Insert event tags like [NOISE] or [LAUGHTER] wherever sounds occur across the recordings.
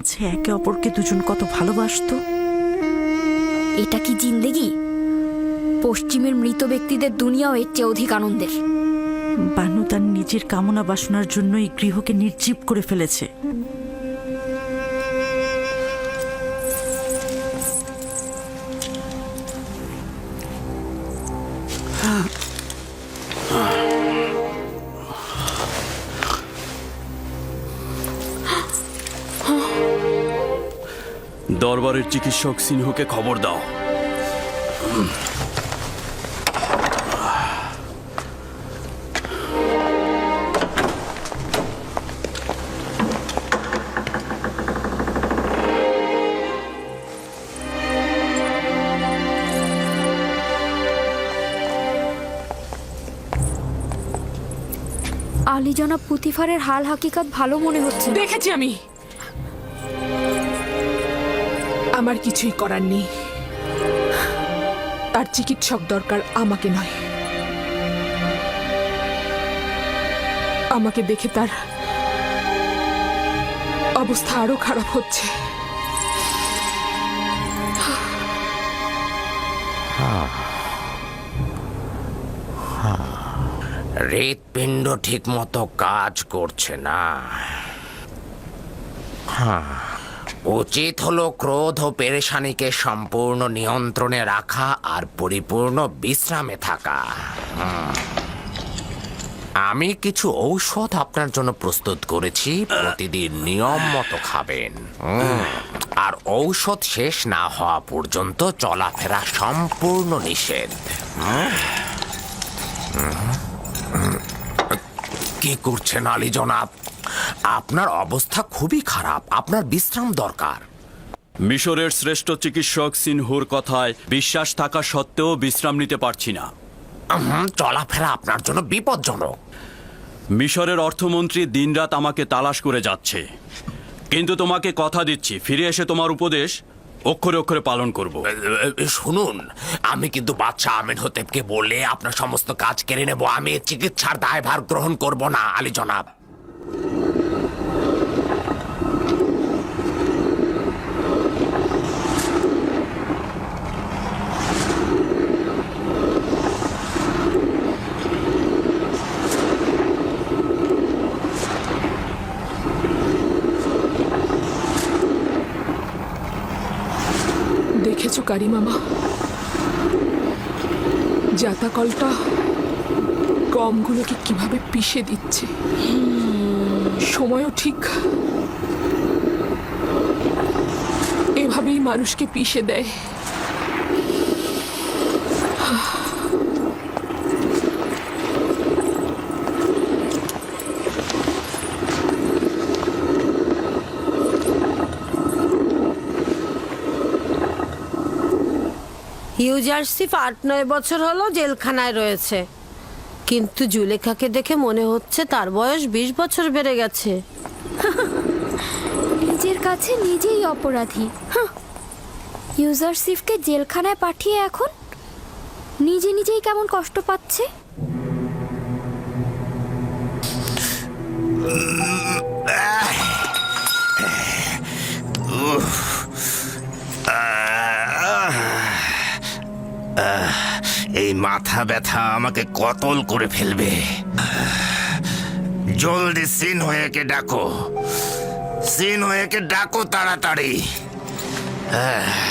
আছে একে অপরকে দুজন কত ভালোবাসত। এটা কি জিন্দেগি? পশ্চিমের মৃত ব্যক্তিদের দুনিয়াও এর চেয়ে অধিক আনন্দের। বানু তার নিজের কামনা বাসনার জন্য এই গৃহকে নির্জীব করে ফেলেছে। দরবারের চিকিৎসক সিংহকে খবর দাও। আলী জনাব পুতিফারের হাল হাকিকাত ভালো মনে হচ্ছে দেখেছি আমি। আমার কিছুই করার নেই। তার চিকিৎসক দরকার আমাকে নয়। আমাকে দেখে তার অবস্থা আরও খারাপ হচ্ছে। হৃৎপিণ্ড ঠিক মতো কাজ করছে না। হ্যাঁ, উচিত হলো ক্রোধ ও পেরেশানিকে সম্পূর্ণ নিয়ন্ত্রণে রাখা আর পরিপূর্ণ বিশ্রামে থাকা। আমি কিছু ঔষধ আপনার জন্য প্রস্তুত করেছি, প্রতিদিন নিয়ম মতো খাবেন। আর ঔষধ শেষ না হওয়া পর্যন্ত চলাফেরা সম্পূর্ণ নিষেধ। কি করছেন আলী জনাব আপনার অবস্থা খুবই খারাপ। আপনার বিশ্রাম দরকার। মিশরের শ্রেষ্ঠ চিকিৎসক সিনহুর কথায় বিশ্বাস থাকা সত্ত্বেও বিশ্রাম নিতে পারছি না। চলাফেরা আপনার জন্য বিপজ্জনক। মিশরের অর্থমন্ত্রী দিনরাত আমাকে তালাশ করে যাচ্ছে। কিন্তু তোমাকে কথা দিচ্ছি ফিরে এসে তোমার উপদেশ অক্ষরে অক্ষরে পালন করব। শুনুন আমি কিন্তু বাদশাহ আমিন হতেবকে বলে আপনার সমস্ত কাজ কেড়ে নেব আমি চিকিৎসার দায়ভার গ্রহণ করব না আলী জনাব। কারি মামা। জাতাকলটা গমগুলোকে কীভাবে পিষে দিচ্ছে? সময়ও ঠিক। এভাবেই মানুষকে পিষে দেয়। ইউজারসিফ আট নয় বছর হলো জেলখানায় রয়েছে। কিন্তু জুলেখাকে দেখে মনে হচ্ছে তার বয়স বিশ বছর বেড়ে গেছে। নিজের কাছে নিজেই অপরাধী। হাহ। ইউজারসিফকে জেলখানায় পাঠিয়ে এখন নিজে নিজেই কেমন কষ্ট পাচ্ছে? মাথা ব্যথা আমাকে কতল করে ফেলবে? জলদি সিন হয়েকে ডাকো। সিন হয়েকে ডাকো তাড়াতাড়ি। যাও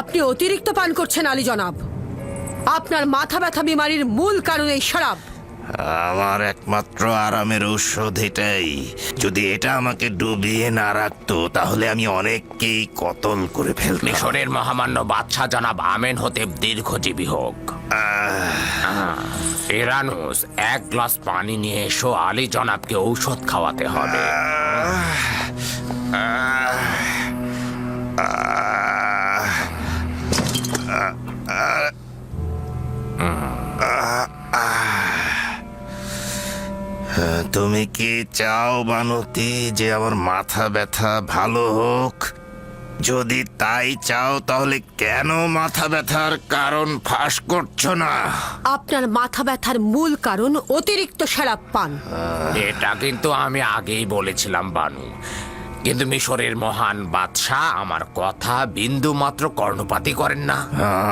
আপনি অতিরিক্ত পান করছেন আলী জনাব। আপনার মাথা ব্যথা বিমারির মূল কারণ এই শরাব। আমার একমাত্র আরামের ঔষধ এটাই। যদি এটা আমাকে ডুবিয়ে না রাখতো তাহলে আমি অনেককেই কতল করে ফেলতাম। মিশরের মহামান্য বাদশাহ জনাব আমেন হতে দীর্ঘজীবী হোক। ইরানুস এক গ্লাস পানি নিয়ে এসো আলী জনাবকে ঔষধ খাওয়াতে হবে। তুমি কি চাও বানতি যে আমার মাথা ব্যথা ভালো হোক? যদি তাই চাও তাহলে কেন মাথা ব্যথার কারণ ফাঁস করছ না? আপনার মাথা ব্যথার মূল কারণ অতিরিক্ত সারাপ পান এটা কিন্তু আমি আগেই বলেছিলাম বানু। কিন্তু মিশরের মহান বাদশাহ আমার কথা বিন্দু মাত্র কর্ণপাতি করেন না।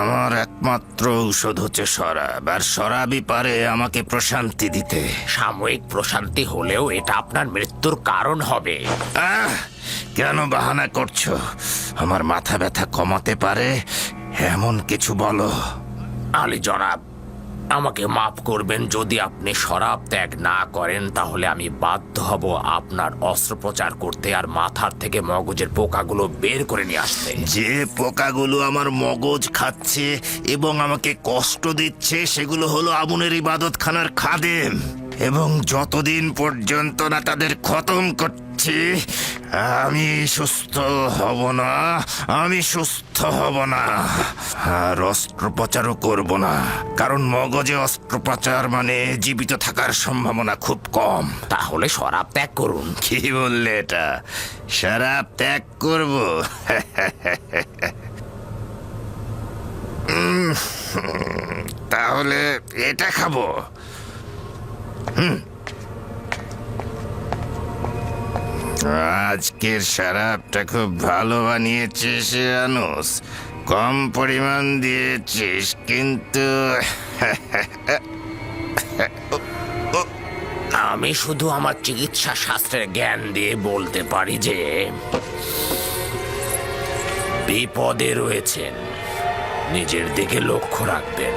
আমার একমাত্র ঔষধ হচ্ছে শরাব আর শরাবই পারে আমাকে প্রশান্তি দিতে। সাময়িক প্রশান্তি হলেও এটা আপনার মৃত্যুর কারণ হবে। আহ কেন বাহানা করছ? আমার মাথা ব্যথা কমাতে পারে? এমন কিছু বলো। আলী জনাব আমাকে মাফ করবেন, যদি আপনি শরাব ত্যাগ না করেন, তাহলে আমি বাধ্য হব আপনার অস্ত্রোপচার করতে আর মাথার থেকে মগজের পোকাগুলো বের করে নিয়ে আসতে। যে পোকাগুলো আমার মগজ খাচ্ছে এবং আমাকে কষ্ট দিচ্ছে, সেগুলো হলো আগুনের ইবাদতখানার খাদেম। এবং যতদিন পর্যন্ত না তাদের খতম করছি আমি সুস্থ হব না আমি সুস্থ হব না। আর অস্ত্রোপচারও করব না কারণ মগজে অস্ত্রোপচার মানে জীবিত থাকার সম্ভাবনা খুব কম। তাহলে শরাব ত্যাগ করুন। কি বললে এটা? শরাব ত্যাগ করব? তাহলে এটা খাব। আজকের শরাবটা খুব ভালো বানিয়েছিস আনুস কম পরিমাণ দিয়েছিস কিন্তু আমি শুধু আমার চিকিৎসা শাস্ত্রের জ্ঞান দিয়ে বলতে পারি যে বিপদে রয়েছেন। নিজের দিকে লক্ষ্য রাখবেন।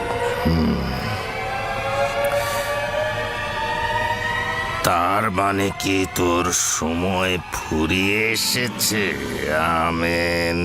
তার মানে কি তোর সময় ফুরিয়ে এসেছে? আমেন।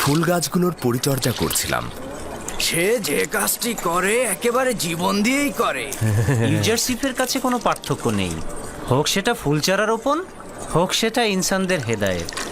ফুল গাছগুলোর পরিচর্যা করছিলাম। সে যে কাজটি করে একেবারে জীবন দিয়েই করে। [LAUGHS] ইউজারশিপের কাছে কোনো পার্থক্য নেই। হোক সেটা ফুল চারা রোপণ হোক সেটা ইনসানদের হেদায়েত।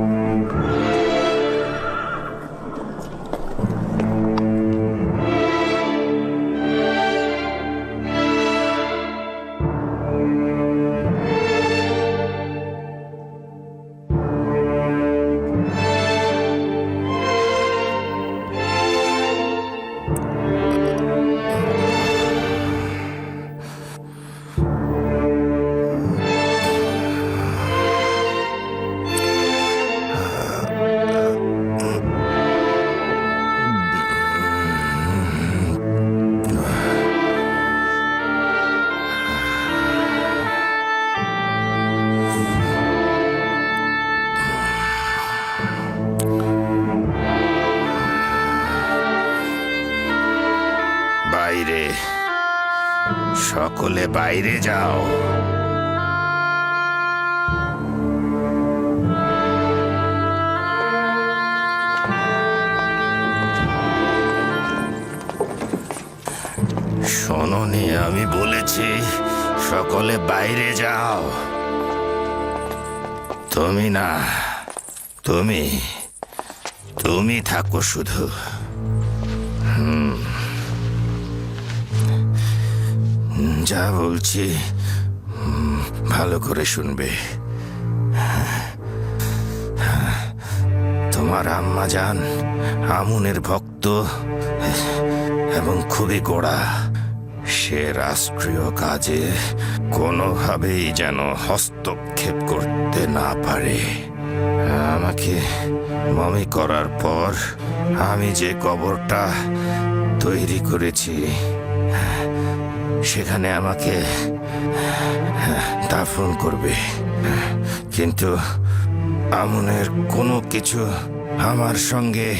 বাইরে সকলে বাইরে যাও। শোনোনি, আমি বলেছি, সকলে বাইরে যাও। তুমি না, তুমি তুমি থাকো শুধু। যা বলছি ভালো করে শুনবে। তোমার আম্মা যান আমুনের ভক্ত এবং খুবই গোড়া। সে রাষ্ট্রীয় কাজে কোনোভাবেই যেন হস্তক্ষেপ করতে না পারে। আমাকে মমি করার পর আমি যে কবরটা তৈরি করেছি সেখানে আমাকে দাফন করবে। কিন্তু আমনের কোনো কিছু আমার সঙ্গে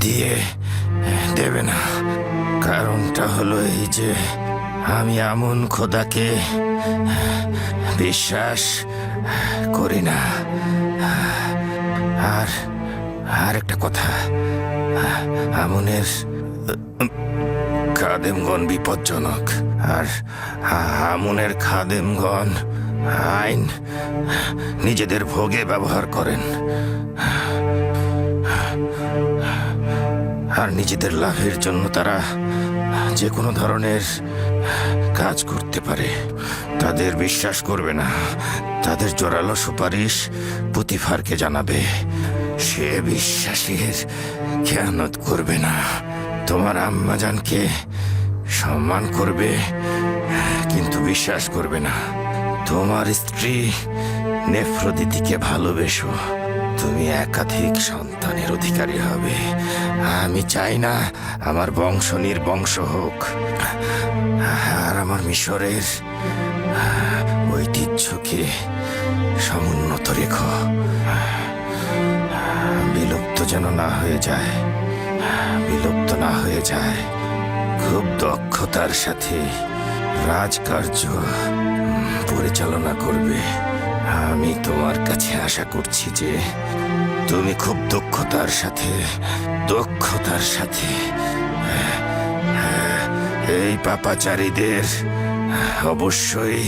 দিয়ে দেবে না। কারণটা হলো এই যে আমি আমন খোদাকে বিশ্বাস করি না। আর আর একটা কথা আমনের খাদেমগণ বিপজ্জনক। আর আমনের খাদেমগণ আইন নিজেদের ভোগে ব্যবহার করেন। আর নিজেদের লাভের জন্য তারা যে কোনো ধরনের কাজ করতে পারে। তাদের বিশ্বাস করবে না। তাদের জোরালো সুপারিশ পুতিফারকে জানাবে। সে বিশ্বাসের খেয়ানত করবে না। তোমার আম্মাজানকে সম্মান করবে, কিন্তু বিশ্বাস করবে না। তোমার স্ত্রী নেফ্রদিতিকে ভালোবেসো। তুমি একাধিক সন্তানের অধিকারী হবে। আমি চাই না আমার বংশ নির্বংশ হোক। আর আমার মিশরের ঐতিহ্যকে সমুন্নত রেখো। বিলুপ্ত যেন না হয়ে যায়। বিলুপ্ত না হয়ে যায়। খুব দক্ষতার সাথে রাজকার্য পরিচালনা করবে। আমি তোমার কাছে আশা করছি যে তুমি খুব দক্ষতার সাথে দক্ষতার সাথে এই পাপাচারীদের অবশ্যই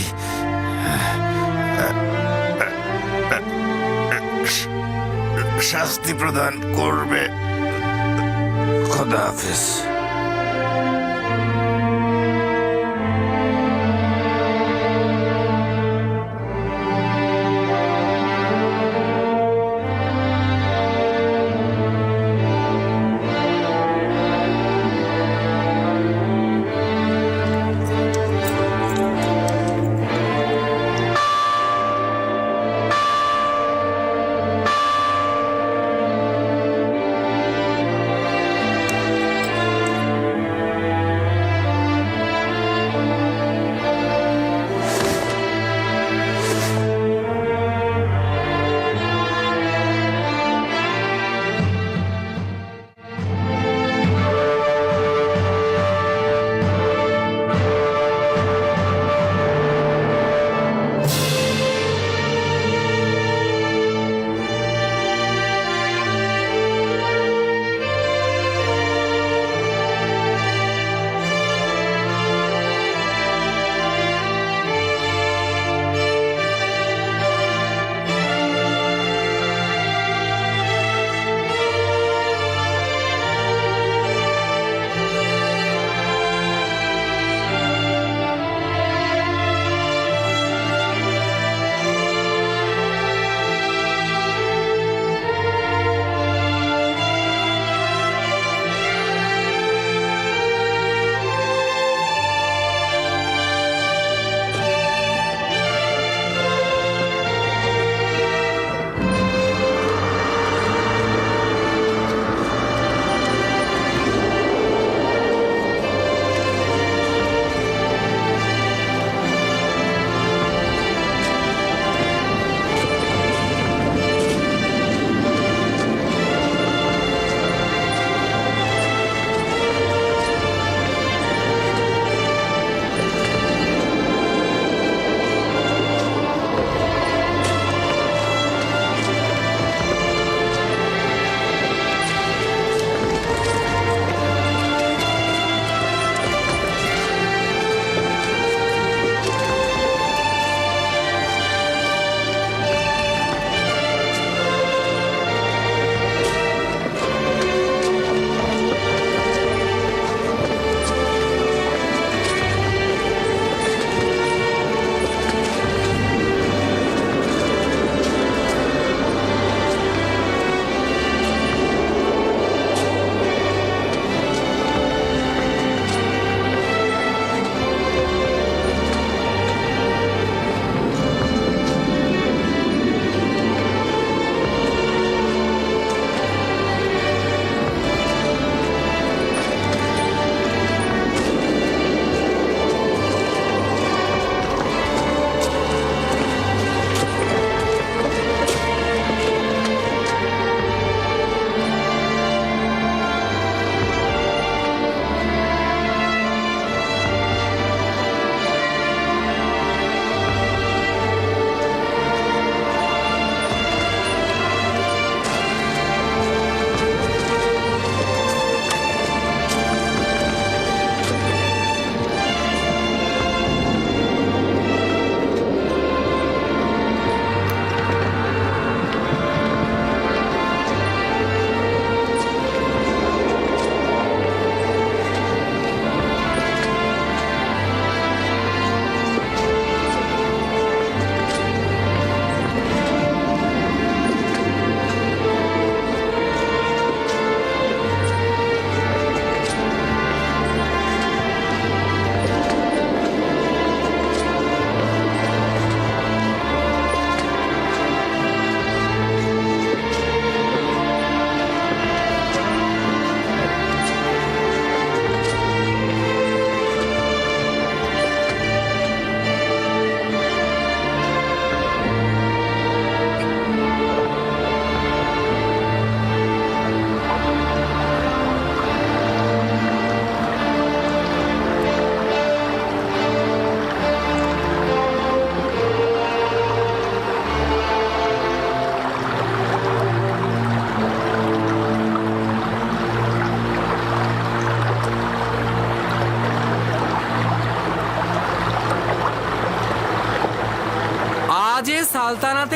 শাস্তি প্রদান করবে। Khadafiz.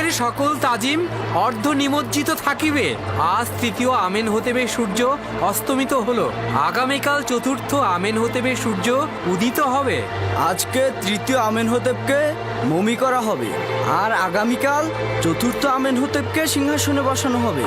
হাফেজ সকল তাজিম অর্ধ নিমজ্জিত থাকিবে। আজ তৃতীয় আমেন হতেবে সূর্য অস্তমিত হলো। আগামীকাল চতুর্থ আমেন হতেবে সূর্য উদিত হবে। আজকে তৃতীয় আমেন হতেবকে মমি করা হবে। আর আগামীকাল চতুর্থ আমেন হতেবকে সিংহাসনে বসানো হবে।